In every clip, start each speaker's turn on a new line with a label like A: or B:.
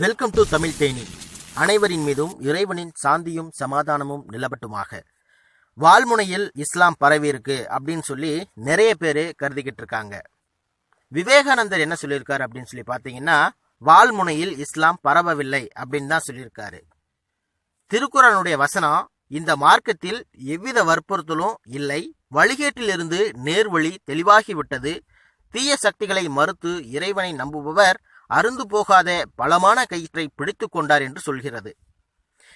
A: Welcome to Tamil Theni அனைவரின் மீதும் இறைவனின் சாந்தியும் சமாதானமும் நிலவட்டுமாக. வால்முனையில் இஸ்லாம் பரவியிருக்கு அப்படின்னு சொல்லி நிறைய பேர் கருதிக்கிட்டு இருக்காங்க. விவேகானந்தர் என்ன சொல்லியிருக்காரு அப்படின்னு சொல்லி பார்த்தீங்கன்னா வால்முனையில் இஸ்லாம் பரவவில்லை அப்படின்னு தான் சொல்லியிருக்காரு. திருக்குறளுடைய வசனம் இந்த மார்க்கத்தில் எவ்வித வற்புறுத்தலும் இல்லை. வழிகேட்டிலிருந்து நேர்வழி தெளிவாகிவிட்டது. தீய சக்திகளை மறுத்து இறைவனை நம்புபவர் அருந்து போகாத பலமான கயிற்றை பிடித்துக் கொண்டார் என்று சொல்கிறது.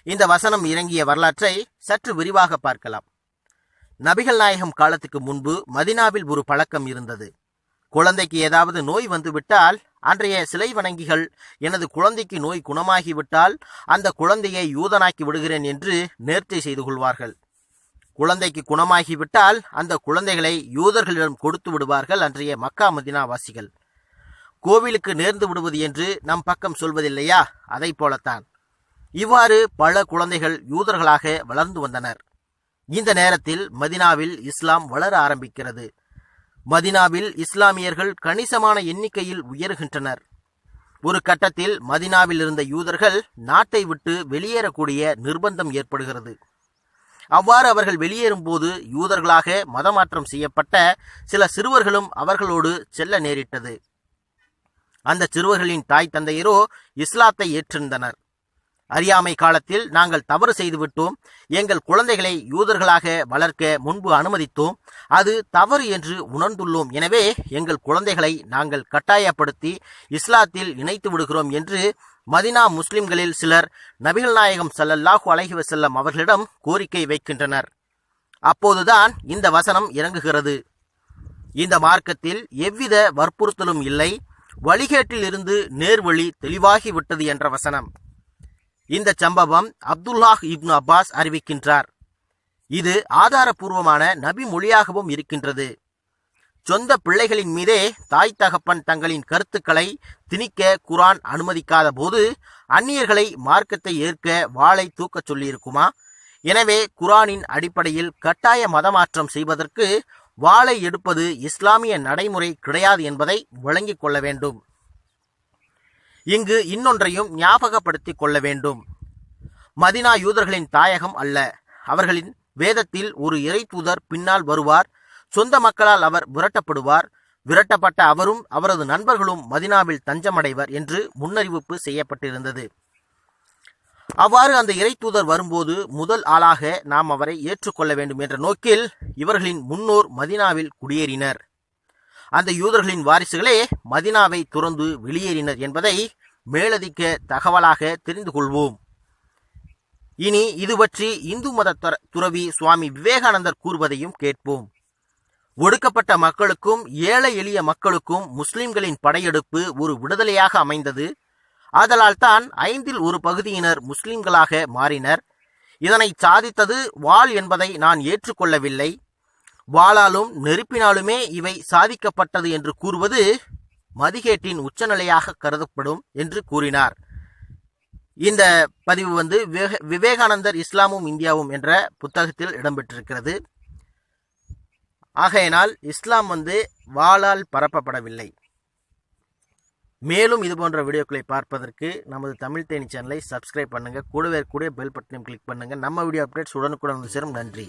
A: இந்த வசனம் இறங்கிய வரலாற்றை சற்று விரிவாக பார்க்கலாம். நபிகள் நாயகம் காலத்துக்கு முன்பு மதினாவில் ஒரு பழக்கம் இருந்தது. குழந்தைக்கு ஏதாவது நோய் வந்துவிட்டால் அன்றைய சிலை வணங்கிகள் எனது குழந்தைக்கு நோய் குணமாகிவிட்டால் அந்த குழந்தையை யூதனாக்கி விடுகிறேன் என்று நேர்ச்சை செய்து கொள்வார்கள். குழந்தைக்கு குணமாகிவிட்டால் அந்த குழந்தைகளை யூதர்களிடம் கொடுத்து விடுவார்கள் அன்றைய மக்கா மதினாவாசிகள். கோவிலுக்கு நேர்ந்து விடுவது என்று நம் பக்கம் சொல்வதில்லையா? அதை போலத்தான். இவ்வாறு பல குழந்தைகள் யூதர்களாக வளர்ந்து வந்தனர். இந்த நேரத்தில் மதினாவில் இஸ்லாம் வளர ஆரம்பிக்கிறது. மதினாவில் இஸ்லாமியர்கள் கணிசமான எண்ணிக்கையில் உயர்கின்றனர். ஒரு கட்டத்தில் மதினாவில் இருந்த யூதர்கள் நாட்டை விட்டு வெளியேறக்கூடிய நிர்பந்தம் ஏற்படுகிறது. அவ்வாறு அவர்கள் வெளியேறும் போது யூதர்களாக மதமாற்றம் செய்யப்பட்ட சில சிறுவர்களும் அவர்களோடு செல்ல நேரிட்டது. அந்த சிறுவர்களின் தாய் தந்தையரோ இஸ்லாத்தை ஏற்றிருந்தனர். அறியாமை காலத்தில் நாங்கள் தவறு செய்துவிட்டோம். எங்கள் குழந்தைகளை யூதர்களாக வளர்க்க முன்பு அனுமதித்தோம். அது தவறு என்று உணர்ந்துள்ளோம். எனவே எங்கள் குழந்தைகளை நாங்கள் கட்டாயப்படுத்தி இஸ்லாத்தில் இணைத்து விடுகிறோம் என்று மதினா முஸ்லிம்களில் சிலர் நபிகள் நாயகம் சல்லல்லாஹு அலஹி வசல்லம் அவர்களிடம் கோரிக்கை வைக்கின்றனர். அப்போதுதான் இந்த வசனம் இறங்குகிறது. இந்த மார்க்கத்தில் எவ்வித வற்புறுத்தலும் இல்லை. வழிகேட்டிலிருந்து நேர்வழி தெளிவாகிவிட்டது என்ற வசனம். இந்த சம்பவம் அப்துல்லாஹ் இப்னு அப்பாஸ் அறிவிக்கின்றார். இது ஆதாரபூர்வமான நபி மொழியாகவும் இருக்கின்றது. சொந்த பிள்ளைகளின் மீதே தாய் தகப்பன் தங்களின் கருத்துக்களை திணிக்க குரான் அனுமதிக்காத போது அந்நியர்களை மார்க்கத்தை ஏற்க வாளை தூக்கச் சொல்லியிருக்குமா? எனவே குரானின் அடிப்படையில் கட்டாய மதமாற்றம் செய்வதற்கு வாளை எடுப்பது இஸ்லாமிய நடைமுறை கிடையாது என்பதை விளங்கிக் கொள்ள வேண்டும். இங்கு இன்னொன்றையும் ஞாபகப்படுத்திக் கொள்ள வேண்டும். மதினா யூதர்களின் தாயகம் அல்ல. அவர்களின் வேதத்தில் ஒரு இறை தூதர் பின்னால் வருவார். சொந்த மக்களால் அவர் விரட்டப்படுவார். விரட்டப்பட்ட அவரும் அவரது நண்பர்களும் மதினாவில் தஞ்சமடைவர் என்று முன்னறிவிப்பு செய்யப்பட்டிருந்தது. அவ்வாறு அந்த இறை தூதர் வரும்போது முதல் ஆளாக நாம் அவரை ஏற்றுக்கொள்ள வேண்டும் என்ற நோக்கில் இவர்களின் முன்னோர் மதினாவில் குடியேறினர். அந்த யூதர்களின் வாரிசுகளே மதினாவை துறந்து வெளியேறினர் என்பதை மேலதிக தகவலாக தெரிந்து கொள்வோம். இனி இது பற்றி இந்து மத துறவி சுவாமி விவேகானந்தர் கூறுவதையும் கேட்போம். ஒடுக்கப்பட்ட மக்களுக்கும் ஏழை எளிய மக்களுக்கும் முஸ்லிம்களின் படையெடுப்பு ஒரு விடுதலையாக அமைந்தது. ஆதலால் தான் ஐந்தில் ஒரு பகுதியினர் முஸ்லிம்களாக மாறினர். இதனை சாதித்தது வாள் என்பதை நான் ஏற்றுக்கொள்ளவில்லை. வாளாலும் நெருப்பினாலுமே இவை சாதிக்கப்பட்டது என்று கூறுவது மதிகேட்டின் உச்சநிலையாக கருதப்படும் என்று கூறினார். இந்த பதிவு வந்து விவேக- விவேகானந்தர் இஸ்லாமும் இந்தியாவும் என்ற புத்தகத்தில் இடம்பெற்றிருக்கிறது. ஆகையினால் இஸ்லாம் வந்து வாளால் பரப்பப்படவில்லை. மேலும் இது போன்ற வீடியோக்களை பார்ப்பதற்கு நமது தமிழ் தேனி சேனலை சப்ஸ்கிரைப் பண்ணுங்க. கூடவே கூட பெல் பட்டனையும் கிளிக் பண்ணுங்கள் நம்ம வீடியோ அப்டேட்ஸ் உடனுக்குடன் வந்து சேரும். நன்றி.